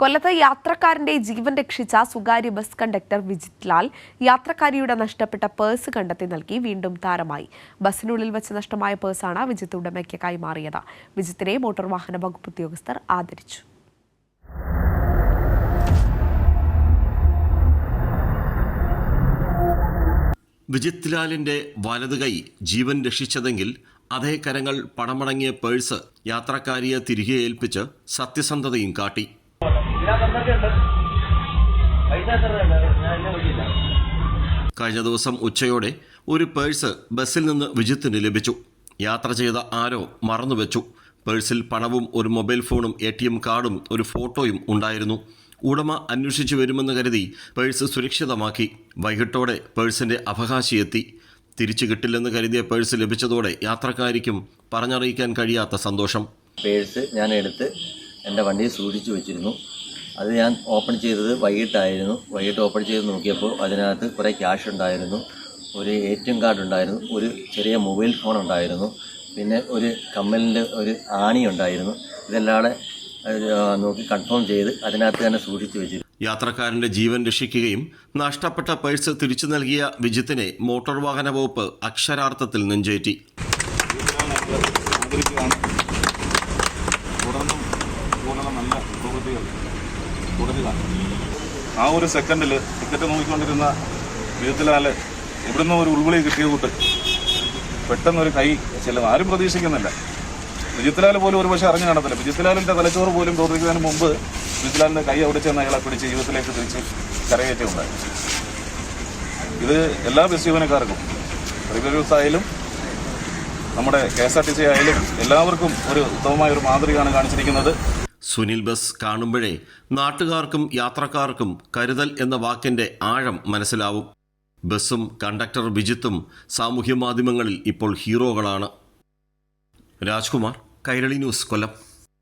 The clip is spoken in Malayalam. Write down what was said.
കൊല്ലത്ത് യാത്രക്കാരന്റെ ജീവൻ രക്ഷിച്ച സ്വകാര്യ ബസ് കണ്ടക്ടർ വിജിത് ലാൽ യാത്രക്കാരിയുടെ നഷ്ടപ്പെട്ട പേഴ്സ് കണ്ടെത്തി നൽകി വീണ്ടും താരമായി. ബസ്സിനുള്ളിൽ വെച്ച് നഷ്ടമായ പേഴ്സാണ് വിജിത്ത് ഉടമയ്ക്ക് കൈമാറിയത്. വിജിത്തിനെ മോട്ടോർ വാഹന വകുപ്പ് ഉദ്യോഗസ്ഥർ ആദരിച്ചു. വിജിത് ലാലിന്റെ വലത് കൈ ജീവൻ രക്ഷിച്ചതെങ്കിൽ അതേ കരങ്ങൾ പണമടങ്ങിയ പേഴ്സ് യാത്രക്കാരിയെ തിരികെ ഏൽപ്പിച്ച് സത്യസന്ധതയും കാട്ടി. കഴിഞ്ഞ ദിവസം ഉച്ചയോടെ ഒരു പേഴ്സ് ബസ്സിൽ നിന്ന് വിജിത്തിന് ലഭിച്ചു. യാത്ര ചെയ്ത ആരോ മറന്നുവെച്ചു. പേഴ്സിൽ പണവും ഒരു മൊബൈൽ ഫോണും എ ടി എം കാർഡും ഒരു ഫോട്ടോയും ഉണ്ടായിരുന്നു. ഉടമ അന്വേഷിച്ചു വരുമെന്ന് കരുതി പേഴ്സ് സുരക്ഷിതമാക്കി. വൈകിട്ടോടെ പേഴ്സിന്റെ അവകാശി എത്തി തിരിച്ചു കിട്ടില്ലെന്ന് കരുതിയ പേഴ്സ് ലഭിച്ചതോടെ യാത്രക്കാരിക്കും പറഞ്ഞറിയിക്കാൻ കഴിയാത്ത സന്തോഷം. പേഴ്സ് ഞാൻ എടുത്ത് എന്റെ വണ്ടിയിൽ സൂക്ഷിച്ചു വെച്ചിരുന്നു. അത് ഞാൻ ഓപ്പൺ ചെയ്തത് വൈകിട്ടായിരുന്നു. വൈകിട്ട് ഓപ്പൺ ചെയ്ത് നോക്കിയപ്പോൾ അതിനകത്ത് കുറേ ക്യാഷ് ഉണ്ടായിരുന്നു. ഒരു എ ടി എം കാർഡ് ഉണ്ടായിരുന്നു. ഒരു ചെറിയ മൊബൈൽ ഫോൺ ഉണ്ടായിരുന്നു. പിന്നെ ഒരു കമ്മലിന്റെ ഒരു ആണി ഉണ്ടായിരുന്നു. ഇതെല്ലാം നോക്കി കൺഫേം ചെയ്ത് അതിനകത്ത് തന്നെ സൂക്ഷിച്ചു വെച്ചിരുന്നു. യാത്രക്കാരന്റെ ജീവൻ രക്ഷിക്കുകയും നഷ്ടപ്പെട്ട പേഴ്സ് തിരിച്ചു നൽകിയ വിജിത്തിനെ മോട്ടോർ വാഹന വകുപ്പ് അക്ഷരാർത്ഥത്തിൽ നെഞ്ചേറ്റി. തുടരുക ആ ഒരു സെക്കൻഡിൽ ടിക്കറ്റ് നോക്കിക്കൊണ്ടിരുന്ന വിധത്തിലാൽ ഇവിടുന്ന് ഒരു ഉൾവിളി കിട്ടിയ കൂട്ട് പെട്ടെന്നൊരു കൈ ചെല്ലുന്നു ആരും പ്രതീക്ഷിക്കുന്നില്ല. വിജിത്ലാൽ പോലും ഒരു പക്ഷേ അറിഞ്ഞു കാണത്തില്ല. വിജിത്ലാലിന്റെ തലച്ചോറ് പോലും പ്രവർത്തിക്കുന്നതിന് മുമ്പ് വിജിത്ലാലിന്റെ കൈ അവിടെ ചെന്ന് അയാളെ പിടിച്ച് ജീവിതത്തിലേക്ക് തിരിച്ച് കരകയറ്റമുണ്ടായി ഇത് എല്ലാ ബസ് ജീവനക്കാർക്കും റിവ്യൂസ് ആയാലും നമ്മുടെ K S R T C ആയാലും എല്ലാവർക്കും ഒരു ഉത്തമമായ ഒരു മാതൃകയാണ് കാണിച്ചിരിക്കുന്നത്. സുനിൽ ബസ് കാണുമ്പോഴേ നാട്ടുകാർക്കും യാത്രക്കാർക്കും കരുതൽ എന്ന വാക്കിന്റെ ആഴം മനസ്സിലാവും. ബസ്സും കണ്ടക്ടർ വിജിത്തും സാമൂഹ്യ മാധ്യമങ്ങളിൽ ഇപ്പോൾ ഹീറോകളാണ്. രാജ്കുമാർ കൈരളി ന്യൂസ് കൊല്ലം.